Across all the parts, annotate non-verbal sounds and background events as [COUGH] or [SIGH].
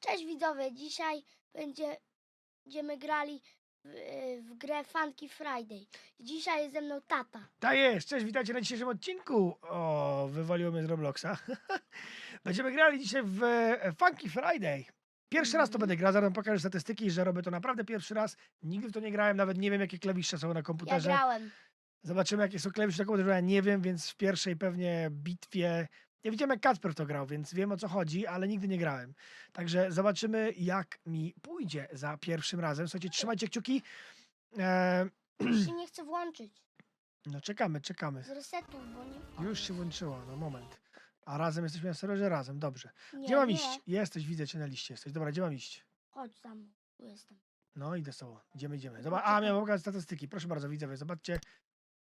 Cześć widzowie, dzisiaj będzie, będziemy grali w, e, w grę Funky Friday. Dzisiaj jest ze mną tata. Tak jest, cześć, witajcie na dzisiejszym odcinku. O, wywaliło mnie z Robloxa. [LAUGHS] Będziemy grali dzisiaj w e, Funky Friday. Pierwszy raz to Mhm. będę grał, zaraz pokażę statystyki, że robię to naprawdę pierwszy raz. Nigdy w to nie grałem, nawet nie wiem jakie klawisze są na Ja komputerze. grałem. Zobaczymy jakie są klawisze na komputerze, ja nie wiem, więc w pierwszej pewnie bitwie... Ja widziałem jak Kacper to grał, więc wiem o co chodzi, ale nigdy nie grałem. Także zobaczymy jak mi pójdzie za pierwszym razem. Słuchajcie, trzymajcie kciuki. E, Już się nie chcę włączyć. [CLEARS THROAT] no czekamy, czekamy. Z resetu, bo nie... Już się włączyło, no moment. A razem jesteśmy na serwerze razem, dobrze. Nie, Gdzie mam nie. iść? Jesteś, widzę cię na liście jesteś. Dobra, gdzie mam iść? Chodź za mną. Tu jestem. No idę z tobą. Idziemy, idziemy. Zobacz, a, miałem pokazać statystyki. Proszę bardzo, widzowie, zobaczcie.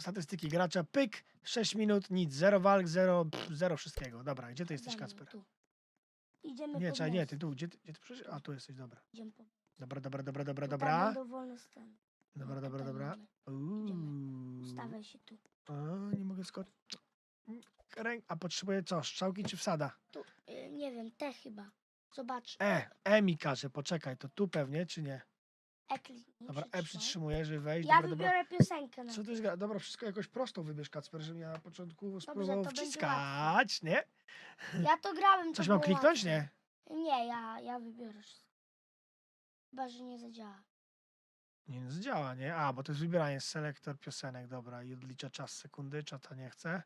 Statystyki gracza. Pyk, 6 minut, nic. Zero walk, zero, pff, zero wszystkiego. Dobra, gdzie ty jesteś, Kacper? Tu. Idziemy Nie, po czekaj, nie, most. ty tu, gdzie ty, gdzie ty przyszedłeś? A, tu jesteś, dobra. Idziemy po... Dobra, dobra, dobra, dobra, dobra. tam będą wolne sceny. Dobra, No, dobra, tutaj dobra. Uuu. Ustawiaj się tu. A, nie mogę skoczyć. Ręk- A potrzebuję co, strzałki czy wsada? Tu, y, nie wiem, te chyba. Zobacz. E, E mi każe, poczekaj, to tu pewnie, czy nie? E kliknij, Dobra, E przytrzymuję, żeby wejść. Ja dobra, dobra. wybiorę piosenkę Co to jest gra? Dobra, wszystko jakoś prostą wybierz, Kacper, żebym ja na początku spróbował to będzie wciskać, nie? Ja to grałem. to Coś mam było kliknąć, łatwe. nie? Nie, ja, ja wybiorę wszystko. Chyba, że nie zadziała. Nie, no działa, nie? A, bo to jest wybieranie selektor piosenek, dobra, i odlicza czas sekundy, czata nie chcę.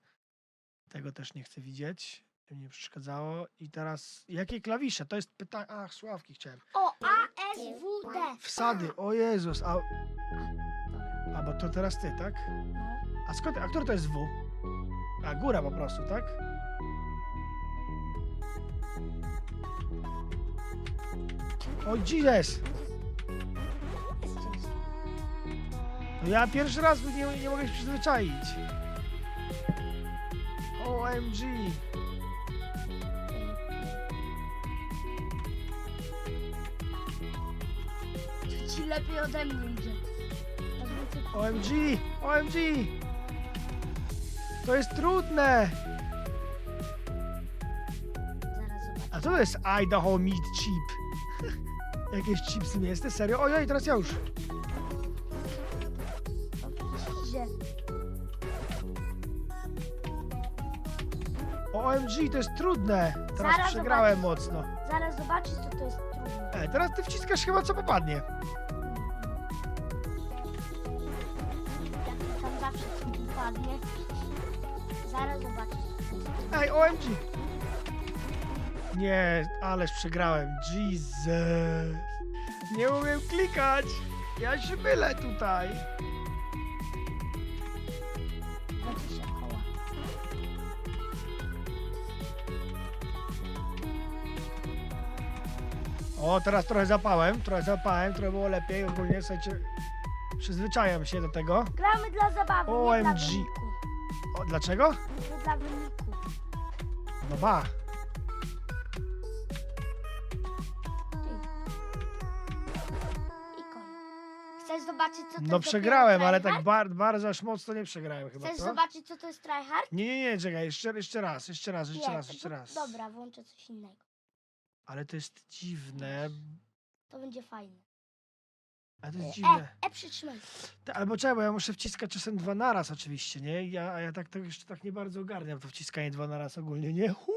Tego też nie chcę widzieć, żeby nie przeszkadzało. I teraz, jakie klawisze? To jest pytanie, ach, sławki chciałem. O, A, S, W, D. Wsady, o Jezus, a, a bo to teraz ty, tak? A skąd, a który to jest W? A, góra po prostu, tak? O Jesus! No ja pierwszy raz nie, nie mogę się przyzwyczaić. OMG! Lepiej ode mnie idzie. OMG! OMG! To jest trudne! Zaraz. A co to jest Idaho Meat Chip? [LAUGHS] Jakieś chipsy nie jest? Serio? Ojej, teraz ja już. OMG, to jest trudne! Teraz Zaraz przegrałem mocno. Zaraz zobaczysz, co to jest trudne. E, teraz ty wciskasz chyba co popadnie. Coś upadnie. Zaraz zobaczysz. Ej, OMG! Nie, ależ przegrałem. Jesus! Nie umiem klikać! Ja się mylę tutaj. 20 koła. O, teraz trochę zapałem, trochę zapałem, trochę było lepiej. Ogólnie, słuchajcie, przyzwyczajam się do tego. Gramy dla zabawy, nie dla OMG. wyniku. O, dlaczego? Nie dla wyniku. No ba. I koniec. Chcesz zobaczyć, co to jest No dopiero przegrałem, ale tak tryhard? bar bardzo aż mocno nie przegrałem chyba, Chcesz co? zobaczyć, co to jest tryhard? Nie, nie, nie, czekaj, jeszcze, jeszcze raz, jeszcze raz, jeszcze Nie, raz, to- jeszcze raz. Dobra, włączę coś innego. Ale to jest dziwne. To będzie fajne. Ale to jest E, dziwne. e przytrzymaj. Ta- Albo czekaj, bo ja muszę wciskać czasem dwa naraz oczywiście, nie? Ja, a ja tak to jeszcze tak nie bardzo ogarniam to wciskanie dwa naraz ogólnie, nie? Huu!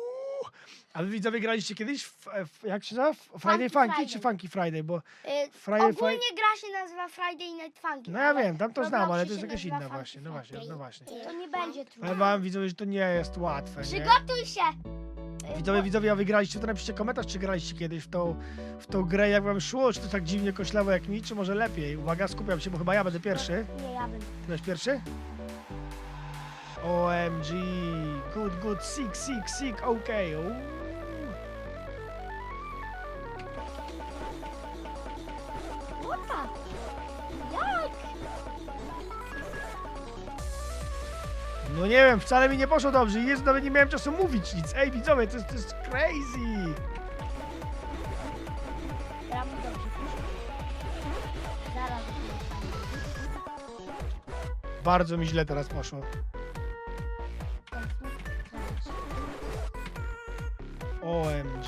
A wy widzowie graliście kiedyś w, w jak się nazywa? Friday Funky Funky czy Friday. Funky Friday? Bo Y, Friday ogólnie gra się nazywa Friday Night Funky. no ja wiem, tam to znam, ale to jest jakaś inna właśnie, no właśnie, no właśnie. To nie będzie trudne. Ale wam widzowie, że to nie jest łatwe, nie? Przygotuj się! Widzowie, widzowie, a wy graliście, to napiszcie komentarz, czy graliście kiedyś w tą, w tą grę, jak wam szło, czy to tak dziwnie koślawo jak mi, czy może lepiej? Uwaga, skupiam się, bo chyba ja będę pierwszy. Nie, ja będę. Ty będziesz pierwszy? OMG, good, good, sick, sick, sick, okej. Okay. No nie wiem, wcale mi nie poszło dobrze. Jezu, nawet nie miałem czasu mówić nic. Ej, widzowie, to jest, to jest crazy. Dobrze Bardzo mi źle teraz poszło. OMG.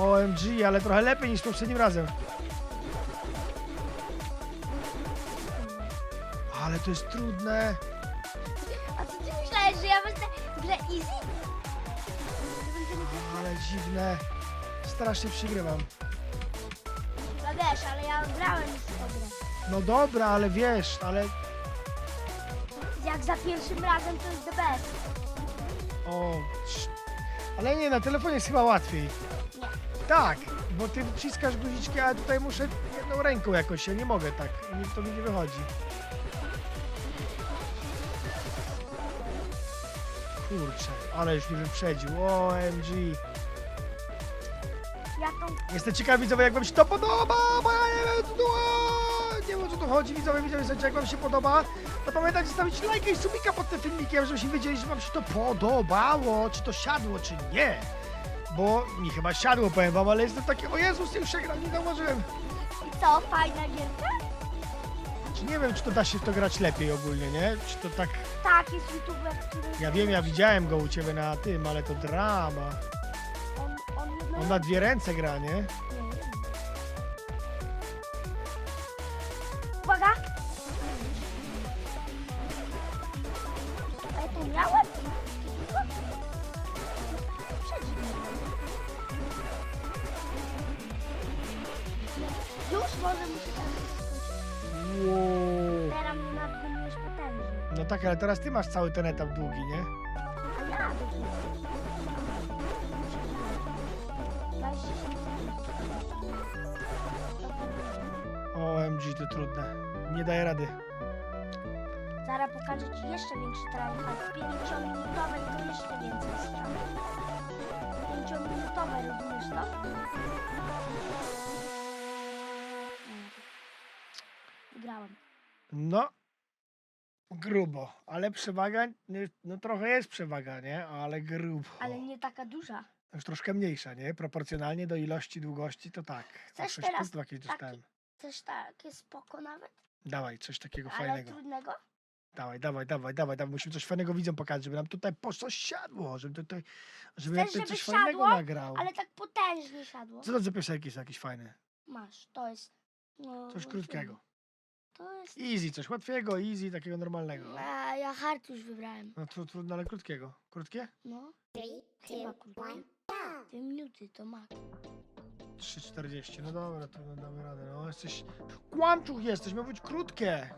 OMG, ale trochę lepiej niż poprzednim razem. To jest trudne. A co ty myślałeś, że ja wezmę grę easy? Ale dziwne. Strasznie przygrywam. No wiesz, ale ja grałem już w tą grę. No dobra, ale wiesz, ale... Jak za pierwszym razem to jest the best. O, ale nie, na telefonie jest chyba łatwiej. Nie. Tak, bo ty wciskasz guziczki, a tutaj muszę jedną ręką jakoś, ja nie mogę tak. Mi- To mi nie wychodzi. Kurczę, ale już mnie wyprzedził. OMG. Ja tą... Jestem ciekaw widzowie, jak wam się to podoba, bo ja nie wiem, nie wiem o co tu chodzi, widzowie, widzowie, słuchajcie, jak wam się podoba, to pamiętajcie stawić lajka i subika pod tym filmikiem, żebyśmy wiedzieli, że wam się to podobało, czy to siadło, czy nie. Bo mi chyba siadło, powiem wam, ale jestem taki, o Jezus, już się gra, nie zauważyłem. I co, fajna gierka? Czy nie wiem, czy to da się w to grać lepiej ogólnie, nie? Czy to tak, Tak, jest youtuber, który... ja wiem, ja widziałem go u ciebie na tym, ale to drama. On, on. On na dwie ręce gra, nie? Wow. Teraz nadgoniłeś potężnie. No tak, ale teraz ty masz cały ten etap długi, nie? Ja OMG, to trudne. Nie daję rady. Zaraz pokażę Ci jeszcze większy tryhard. 5-minutowe to jeszcze więcej strzał. 5-minutowe, rozumiesz to? No, grubo, ale przewaga, nie- no trochę jest przewaga, nie? Ale grubo. Ale nie taka duża. Już troszkę mniejsza, nie? Proporcjonalnie do ilości długości to tak. Chcesz teraz punktów jakieś taki- dostałem. Coś takie spoko nawet, Dawaj, coś takiego ale fajnego. trudnego. Dawaj, dawaj, dawaj, dawaj, dawaj. Musimy coś fajnego widzom pokazać, żeby nam tutaj po coś siadło, żeby tutaj, żeby Chcesz, żeby coś fajnego siadło? nagrał. Ale tak potężnie siadło. Co to za piosenki są jakieś fajne? Masz, to jest... No, Coś krótkiego. To jest... Easy, coś łatwiego, easy, takiego normalnego. A ja hard już wybrałem. No to trudno, ale krótkiego. Krótkie? No. Chyba krótkie. Dwie minuty to max. 3,40. No dobra, to damy radę. No jesteś. Kłamczuch jesteś, miał być krótkie.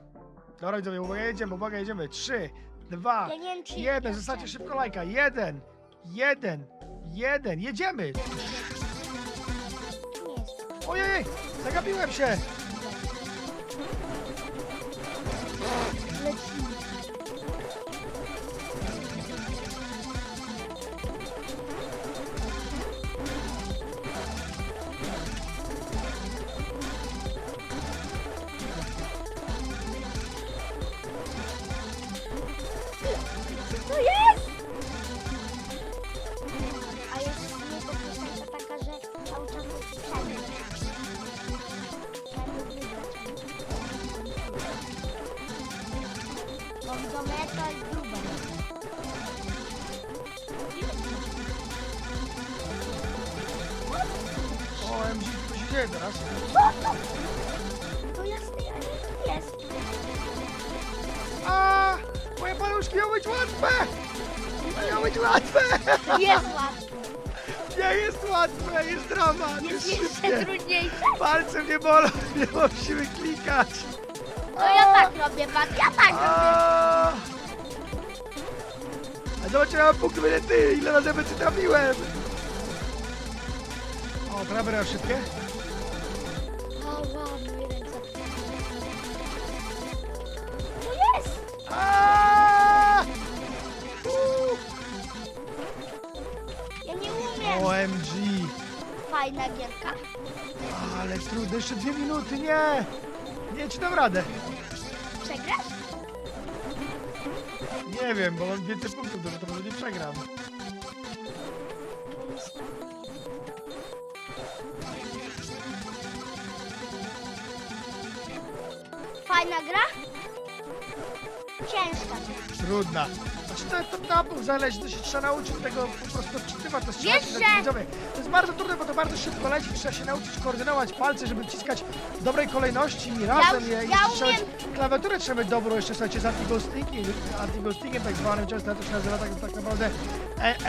Dobra, widzowie, uwaga, jedziemy, uwaga, jedziemy. 3, 2, Ja nie wiem, czy... 1. ja Zostawcie szybko lajka. 1, 1, 1. Jedziemy. Ojej, zagapiłem się. 我勒个去 OMG, co się dzieje teraz? To? To ale to jest. A, moje paluszki miały być łatwe. Miały być łatwe. Jest łatwe. Nie jest łatwe, jest dramat. Jest Jest jeszcze szybkie. trudniejsze. Palce mnie bolą, [LAUGHS] nie mam siły klikać. No ja tak robię, pan, ja tak robię. A A zobacz, ja mam punkt ty, ile razy by trafiłem. O, prawe raz szybkie. Ała, moje ręce. To jest! A! Uuu. Ja nie umiem. OMG. Fajna gierka. Ale trudne, jeszcze dwie minuty, nie. Nie, ci dam radę. Przegrasz? Nie wiem, bo mam więcej punktów, to, to może nie przegram. Fajna gra? ciężka. Trudna. Znaczy to, to, to zależy, to się trzeba nauczyć tego po prostu odczytywać to Wiesz, strzałki że- widzowie. To jest bardzo trudne, bo to bardzo szybko leci. Trzeba się nauczyć koordynować palce, żeby wciskać w dobrej kolejności i razem je. ja jeszcze trzeba umiem- mieć klawiaturę trzeba mieć dobrą, jeszcze słuchajcie, z anti-ghostingiem, anti-ghostingiem tak zwanym, często to się nazywa tak, tak naprawdę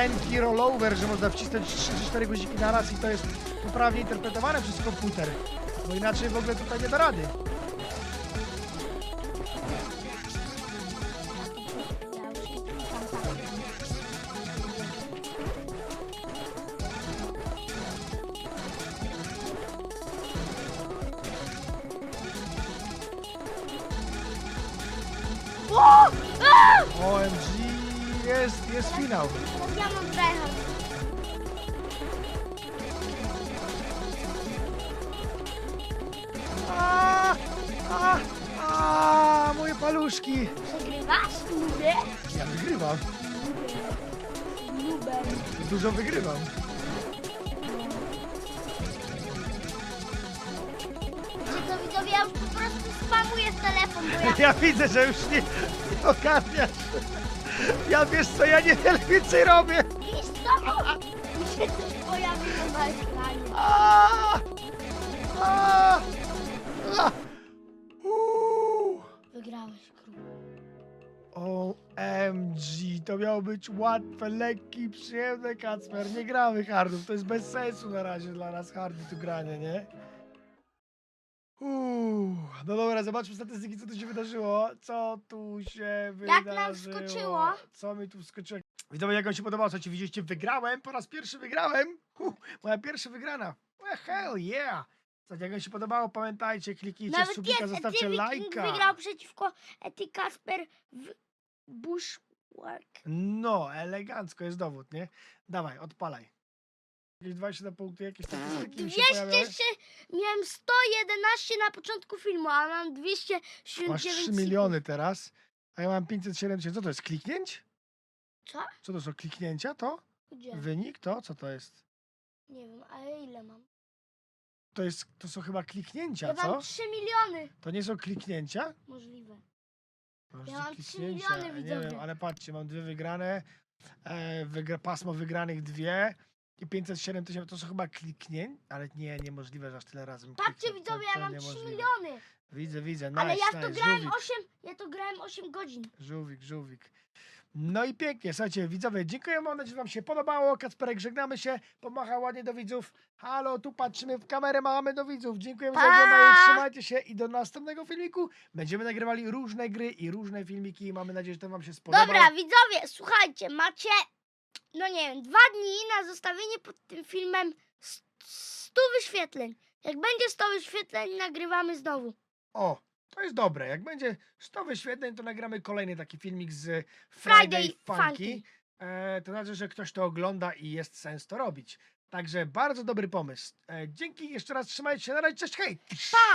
NT rollover, że można wcisnąć 3-4 guziki na raz i to jest poprawnie interpretowane przez komputer. Bo inaczej w ogóle tutaj nie da rady. Jest, jest finał. Ja mam tryhard. A, a, a, moje paluszki. Przegrywasz? Nubie? Ja wygrywam. Nubem. Dużo wygrywam. Czy to widzowie, ja po prostu spamuję telefon, bo ja... [LAUGHS] Ja widzę, że już nie, nie [LAUGHS] ogarniasz. Ja wiesz co, ja niewiele więcej robię. Wiesz co? Mi się coś pojawiło na ekranie. Uuu. Wygrałeś, król. OMG, to miało być łatwe, lekkie i przyjemne, Kacper. Nie gramy hardów, to jest bez sensu na razie dla nas hardy tu granie, nie? Uuu, no dobra, zobaczmy statystyki, co tu się wydarzyło. Co tu się Jak wydarzyło? nam wskoczyło? Co mi tu wskoczyło? Widzowie, jak wam się podobało, co ci widzieliście, wygrałem, po raz pierwszy wygrałem. Uh, moja pierwsza wygrana. Well, hell yeah! Słuchajcie, jak wam się podobało, pamiętajcie, kliknijcie Nawet subika, jest, zostawcie lajka. Wygrał przeciwko Ety Kasper w Bushwork. No, elegancko jest dowód, nie? Dawaj, odpalaj. Jakieś 27 punkty, jakieś statystyki mi się pojawiały? 200, miałem 111 na początku filmu, a mam 279 Masz 3 miliony teraz, a ja mam 570. Co to jest, kliknięć? Co? Co to są, kliknięcia to? Gdzie? Wynik to? Co to jest? Nie wiem, ale ile mam? To jest, to są chyba kliknięcia, Ja co? mam 3 miliony. To nie są kliknięcia? Możliwe. Są mam trzy kliknięcia, miliony, Nie wiem, ale patrzcie, mam dwie wygrane, e, wygra, pasmo wygranych dwie i 507 tysięcy, to są chyba kliknięć, ale nie, niemożliwe, że aż tyle razy bym Patrzcie kliknął, to- widzowie, to ja mam 3 niemożliwe. miliony. Widzę, widzę, nice, Ale ja w to nice, grałem żółwik. 8, ja to grałem 8 godzin. Żółwik, żółwik. No i pięknie, słuchajcie, widzowie, dziękuję, mam nadzieję, że wam się podobało. Kacperek, żegnamy się, pomacha ładnie do widzów. Halo, tu patrzymy w kamerę, mamy do widzów. Dziękujemy za Pa! oglądanie, trzymajcie się i do następnego filmiku. Będziemy nagrywali różne gry i różne filmiki mamy nadzieję, że to wam się spodoba. Dobra, widzowie, słuchajcie, macie, no nie wiem, dwa dni na zostawienie pod tym filmem 100 wyświetleń. Jak będzie 100 wyświetleń, nagrywamy znowu. O, to jest dobre. Jak będzie 100 wyświetleń, to nagramy kolejny taki filmik z Friday Friday, Funky. Funky. E, to znaczy, że ktoś to ogląda i jest sens to robić. Także bardzo dobry pomysł. E, dzięki jeszcze raz, trzymajcie się, na razie, cześć, hej!